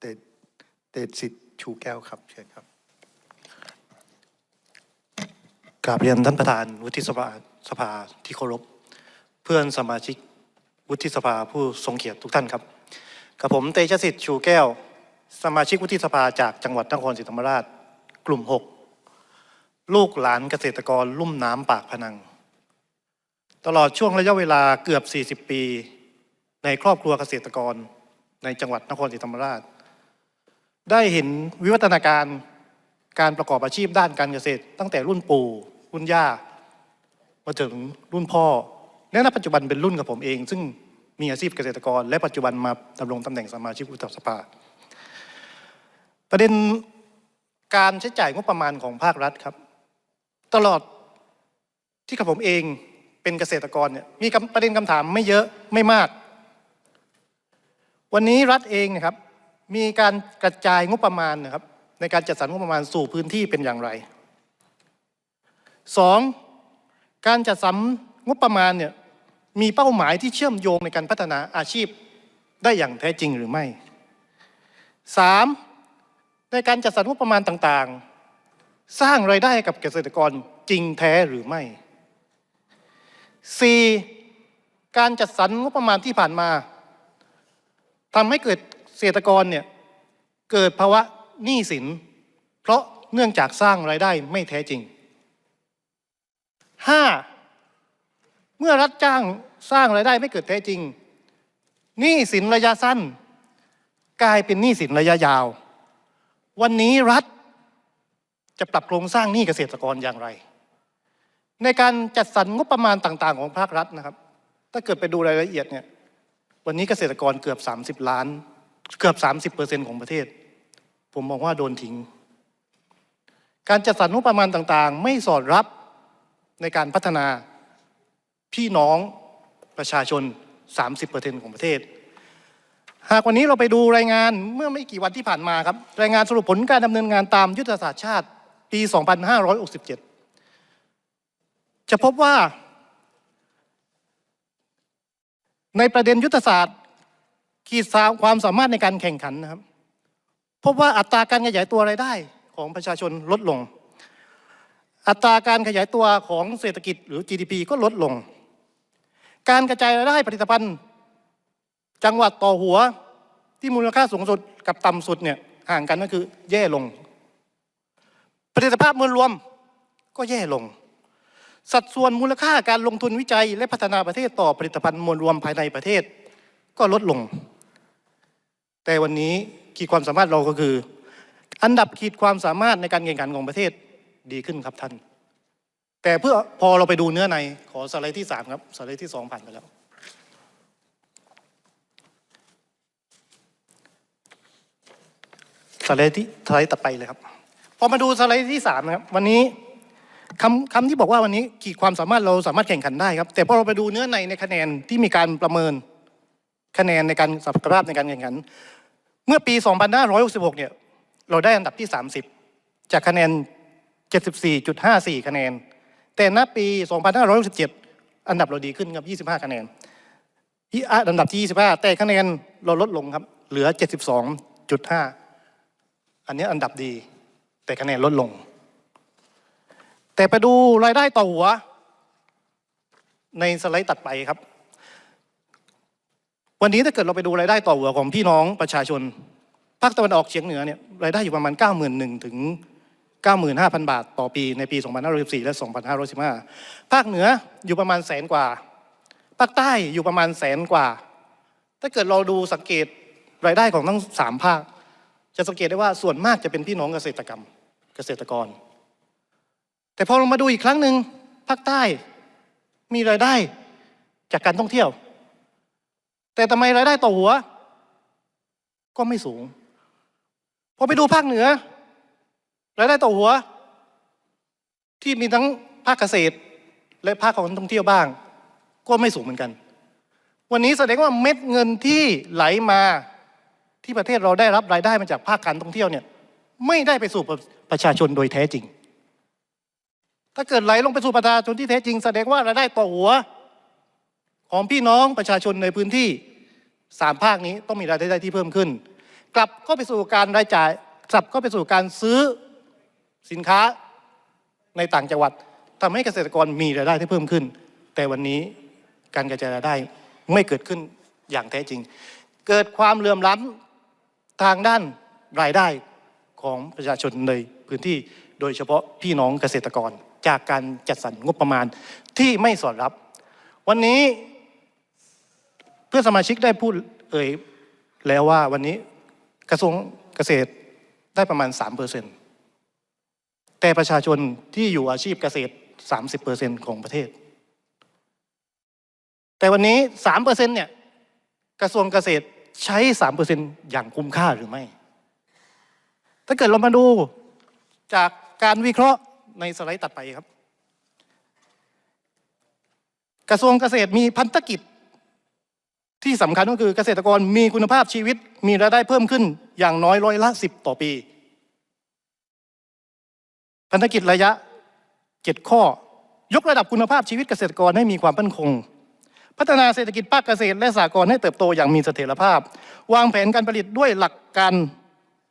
เดชเดชสิทธิ์ชูแก้วครับเชิญครับกราบเรียนท่านประธานวุฒิสภาสภาที่เคารพ เพื่อนสมาชิกวุฒิสภาผู้ทรงเกียรติทุกท่านครับกับผมเตชะสิทธิ์ชูแก้ว สมาชิกวุฒิสภาจากจังหวัดนครศรีธรรมราช กลุ่ม 6 ลูกหลานเกษตรกรลุ่มน้ำปากพนัง ตลอดช่วงระยะเวลาเกือบ 40 ปี ในครอบครัวเกษตรกรในจังหวัดนครศรีธรรมราช ได้เห็นวิวัฒนาการการประกอบอาชีพด้านการเกษตร ตั้งแต่รุ่นปู่รุ่นย่า มาถึงรุ่นพ่อ และณปัจจุบันเป็นรุ่นกับผมเอง ซึ่งมีอาชีพเกษตรกร และปัจจุบันมาดำรงตำแหน่งสมาชิกวุฒิสภา ประเด็นการใช้จ่ายงบประมาณของภาครัฐครับ ตลอดที่กับผมเองเป็นเกษตรกรเนี่ยมีประเด็นคำถามไม่เยอะไม่มาก วันนี้รัฐเองนะครับ มีการกระจายงบประมาณนะครับในการจัดสรรงบประมาณสู่พื้นที่เป็นอย่างไรสองการจัดสรรงบประมาณเนี่ยมีเป้าหมายที่เชื่อมโยงในการพัฒนาอาชีพได้อย่างแท้จริงหรือไม่สามในการจัดสรรงบประมาณต่างๆ สร้างรายได้กับเกษตรกรจริงแท้หรือไม่ 4. การจัดสรรงบประมาณที่ผ่านมาทำให้เกิด เกษตรกรเนี่ยเกิดภาวะหนี้สิน เพราะเนื่องจากสร้างรายได้ไม่แท้จริง 5. เมื่อรัฐจ้างสร้างรายได้ไม่เกิดแท้จริงหนี้สินระยะสั้น กลายเป็นหนี้สินระยะยาว วันนี้รัฐจะปรับโครงสร้างหนี้เกษตรกรอย่างไร ในการจัดสรรงบประมาณต่าง ๆ ของภาครัฐนะครับ ถ้าเกิดไปดูรายละเอียดเนี่ยวันนี้เกษตรกรเกือบ 30 ล้าน เกือบ 30เปอร์เซ็นต์ของประเทศ ผมมองว่าโดนทิ้ง การจัดสรรงบประมาณต่างๆ ไม่สอดรับในการพัฒนาพี่น้องประชาชน 30เปอร์เซ็นต์ของประเทศ หากวันนี้เราไปดูรายงานเมื่อไม่กี่วันที่ผ่านมาครับ รายงานสรุปผลการดำเนินงานตามยุทธศาสตร์ชาติปี 2567 จะพบว่า ในประเด็นยุทธศาสตร์ ขีดสามความสามารถในการแข่งขันนะครับพบว่าอัตราการขยายตัวรายได้ของประชาชนลดลง อัตราการขยายตัวของเศรษฐกิจหรือ GDP ก็ลดลง การกระจายรายได้ผลิตภัณฑ์ จังหวัดต่อหัวที่มูลค่าสูงสุดกับต่ำสุดเนี่ยห่างกันก็คือแย่ลงประสิทธิภาพมวลรวมก็แย่ลง สัดส่วนมูลค่าการลงทุนวิจัย และพัฒนาประเทศต่อผลิตภัณฑ์มวลรวมภายในประเทศก็ลดลง แต่วันนี้ขีดความสามารถเราก็คือ อันดับขีดความสามารถในการแข่งขันของประเทศดีขึ้นครับท่าน แต่เพื่อพอเราไปดูเนื้อในขอสไลด์ที่สามครับสไลด์ที่สองผ่านไปแล้ว สไลด์ที่สไลด์ต่อไปเลยครับพอมาดูสไลด์ที่สามนะครับวันนี้คำคำที่บอกว่าวันนี้ขีดความสามารถเราสามารถแข่งขันได้ครับ แต่พอเราไปดูเนื้อในในคะแนนที่มีการประเมินคะแนนในการสัมภาพในการแข่งขัน เมื่อปี 2566 เนี่ย เราได้อันดับที่ 30 จากคะแนน 74.54 คะแนน แต่ณปี 2567 อันดับเราดีขึ้นครับ 25 คะแนนที่อะอันดับที่ 25 แต่คะแนนเราลดลงครับ เหลือ 72.5 อันนี้อันดับดี แต่คะแนนลดลง แต่ไปดูรายได้ต่อหัว ในสไลด์ตัดไปครับ วันนี้ถ้าเกิดเราไปดูรายได้ต่อหัวของพี่น้องประชาชนภาคตะวันออกเฉียงเหนือเนี่ยรายได้อยู่ประมาณ 91,000ถึง95,000 บาทต่อปีในปี 2514 และ 2515 ภาคเหนืออยู่ประมาณแสนกว่า ภาคใต้อยู่ประมาณแสนกว่า ถ้าเกิดเราดูสังเกตรายได้ของทั้งสามภาค จะสังเกตได้ว่าส่วนมากจะเป็นพี่น้องเกษตรกรรมเกษตรกร แต่พอเรามาดูอีกครั้งหนึ่งภาคใต้มีรายได้จากการท่องเที่ยว แต่ทำไมรายได้ต่อหัว ก็ไม่สูง พอไปดูภาคเหนือ รายได้ต่อหัว ที่มีทั้งภาคเกษตร และภาคของท่องเที่ยวบ้าง ก็ไม่สูงเหมือนกัน วันนี้แสดงว่าเม็ดเงินที่ไหลมาที่ประเทศเราได้รับรายได้มาจากภาคการท่องเที่ยวเนี่ย ไม่ได้ไปสู่ประชาชนโดยแท้จริง ถ้าเกิดไหลลงไปสู่ประชาชนที่แท้จริง แสดงว่ารายได้ต่อหัว ของพี่น้องประชาชนในพื้นที่ สามภาคนี้ต้องมีรายได้ที่เพิ่มขึ้น กลับเข้าไปสู่การรายจ่ายกลับเข้าไปสู่การซื้อสินค้าในต่างจังหวัดทำให้เกษตรกรมีรายได้ที่เพิ่มขึ้น แต่วันนี้การกระจายรายได้ไม่เกิดขึ้นอย่างแท้จริง เกิดความเหลื่อมล้ำทางด้านรายได้ของประชาชนในพื้นที่โดยเฉพาะพี่น้องเกษตรกรจากการจัดสรรงบประมาณที่ไม่สอดรับ วันนี้ เพื่อสมาชิกได้พูดเอ่ยแล้วว่าวันนี้กระทรวงเกษตรได้ประมาณ 3%แต่ประชาชนที่อยู่อาชีพเกษตร 30%ของประเทศ แต่วันนี้ 3%เนี่ยกระทรวงเกษตรใช้ 3%อย่างคุ้มค่าหรือไม่ ถ้าเกิดเรามาดูจากการวิเคราะห์ในสไลด์ตัดไปครับ กระทรวงเกษตรมีพันธกิจ ที่สำคัญก็คือเกษตรกรมีคุณภาพชีวิตมีรายได้เพิ่มขึ้นอย่างน้อยร้อยละสิบต่อปี พันธกิจระยะเจ็ดข้อ ยกระดับคุณภาพชีวิตเกษตรกรให้มีความมั่นคง พัฒนาเศรษฐกิจภาคเกษตรและสหกรณ์ให้เติบโตอย่างมีเสถียรภาพ วางแผนการผลิตด้วยหลักการ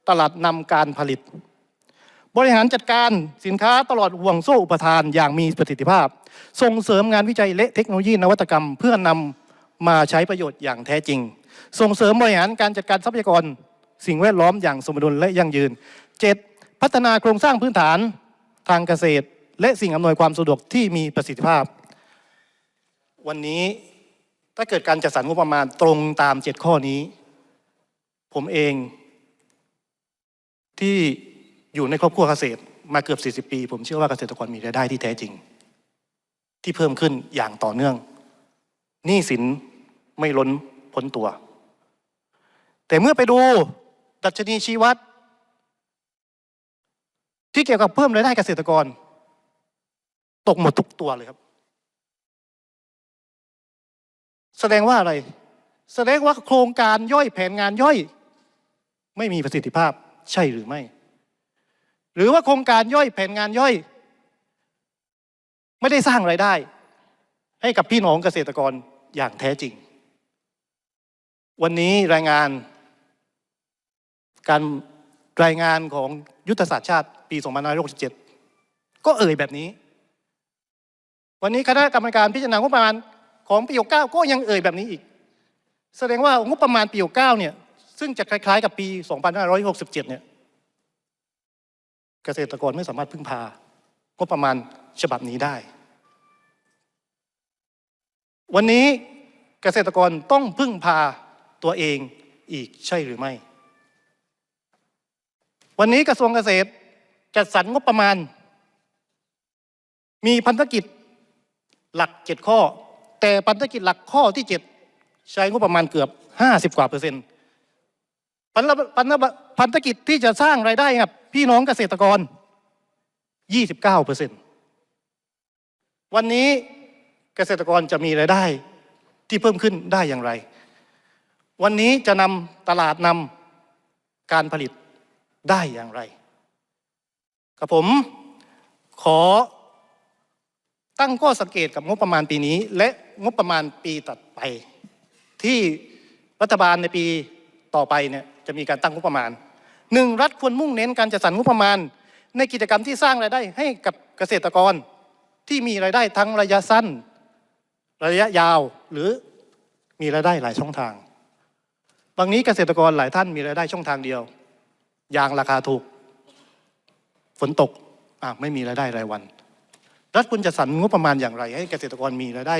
ตลาดนำการผลิต บริหารจัดการสินค้าตลอดห่วงโซ่อุปทานอย่างมีประสิทธิภาพ ส่งเสริมงานวิจัยและเทคโนโลยีนวัตกรรมเพื่อนำ มาใช้ประโยชน์อย่างแท้จริง ส่งเสริมบริหารการจัดการทรัพยากร สิ่งแวดล้อมอย่างสมดุลและยั่งยืน 7. พัฒนาโครงสร้างพื้นฐานทางเกษตร และสิ่งอำนวยความสะดวกที่มีประสิทธิภาพ วันนี้ถ้าเกิดการจัดสรรงบประมาณตรงตาม 7 ข้อนี้ ผมเอง ที่อยู่ในครอบครัวเกษตรมาเกือบ 40 ปี ผมเชื่อว่าเกษตรกรมีรายได้ที่แท้จริง ที่เพิ่มขึ้นอย่างต่อเนื่อง หนี้สินไม่ล้นพ้นตัว แต่เมื่อไปดูดัชนีชี้วัด ที่เกี่ยวกับเพิ่มรายได้เกษตรกร ตกหมดทุกตัวเลยครับ แสดงว่าอะไร แสดงว่าโครงการย่อยแผนงานย่อย ไม่มีประสิทธิภาพใช่หรือไม่ หรือว่าโครงการย่อยแผนงานย่อย ไม่ได้สร้างไรายได้ ให้กับพี่น้องเกษตรกร อย่างแท้จริง วันนี้รายงาน การรายงานของยุทธศาสตร์ชาติปี2567 ก็เอ่ยแบบนี้ วันนี้คณะกรรมการพิจารณางบประมาณของปี69ก็ยังเอ่ยแบบนี้อีก แสดงว่างบประมาณปี69เนี่ยซึ่งจะคล้ายๆ กับปี 2567 เนี่ย เกษตรกรไม่สามารถพึ่งพางบประมาณฉบับนี้ได้ วันนี้เกษตรกรต้องพึ่งพาตัวเองอีกใช่หรือไม่ วันนี้กระทรวงเกษตรจัดสรรงบประมาณ มีพันธกิจหลักเจ็ดข้อ แต่พันธกิจหลักข้อที่เจ็ดใช้งบประมาณเกือบห้าสิบกว่าเปอร์เซ็นต์พันธพันธพันธกิจที่จะสร้างรายได้กับพี่น้องเกษตรกรยี่สิบเก้าเปอร์เซ็นต์วันนี้ เกษตรกรจะมีรายได้ที่เพิ่มขึ้นได้อย่างไร วันนี้จะนำตลาดนำการผลิตได้อย่างไรกับผมขอตั้งข้อสังเกตกับงบประมาณปีนี้ และงบประมาณปีตัดไป ที่รัฐบาลในปีต่อไปเนี่ยจะมีการตั้งงบประมาณหนึ่งรัฐควรมุ่งเน้นการจัดสรรงบประมาณ ในกิจกรรมที่สร้างรายได้ให้กับเกษตรกรที่มีรายได้ทั้งระยะสั้น ระยะยาวหรือมีรายได้หลายช่องทาง บางนี้เกษตรกรหลายท่านมีรายได้ช่องทางเดียว ยางราคาถูก ฝนตกอะไม่มีรายได้รายวัน รัฐควรจะสรรงบประมาณอย่างไร ให้เกษตรกรมีรายได้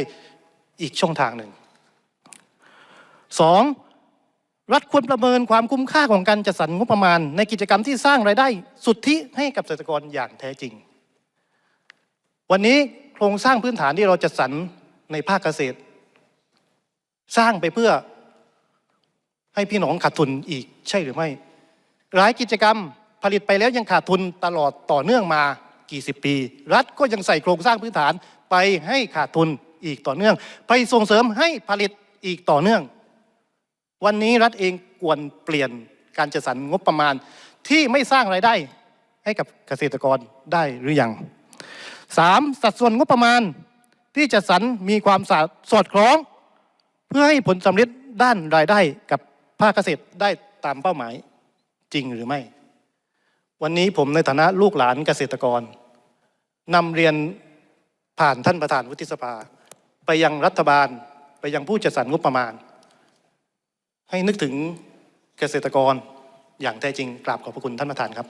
อีกช่องทางหนึ่งสองรัฐควรประเมินความคุ้มค่าของการจัดสรรงบประมาณ ในกิจกรรมที่สร้างรายได้สุทธิให้กับเกษตรกรอย่างแท้จริง วันนี้โครงสร้างพื้นฐานที่เราจัดสรร ในภาคเกษตร สร้างไปเพื่อให้พี่น้องขาดทุนอีกใช่หรือไม่ หลายกิจกรรมผลิตไปแล้วยังขาดทุนตลอดต่อเนื่องมากี่สิบปี รัฐก็ยังใส่โครงสร้างพื้นฐานไปให้ขาดทุนอีกต่อเนื่อง ไปส่งเสริมให้ผลิตอีกต่อเนื่อง วันนี้รัฐเองควรเปลี่ยนการจัดสรรงบประมาณที่ไม่สร้างไรายได้ให้กับเกษตรกรได้หรือยังสามสัดส่วนงบประมาณ ที่จัดสรรมีความสอดคล้อง เพื่อให้ผลสำเร็จด้านรายได้กับภาคเกษตรได้ตตามเป้าหมายจริงหรือไม่ วันนี้ผมในฐานะลูกหลานเกษตรกรนำเรียนผ่านท่านประธานวุฒิสภา ไปยังรัฐบาลไปยังผู้จัดสรรงบประมาณ ให้นึกถึงเกษตรกรอย่างแท้จริงกราบขอบพระคุณท่านประธานครับ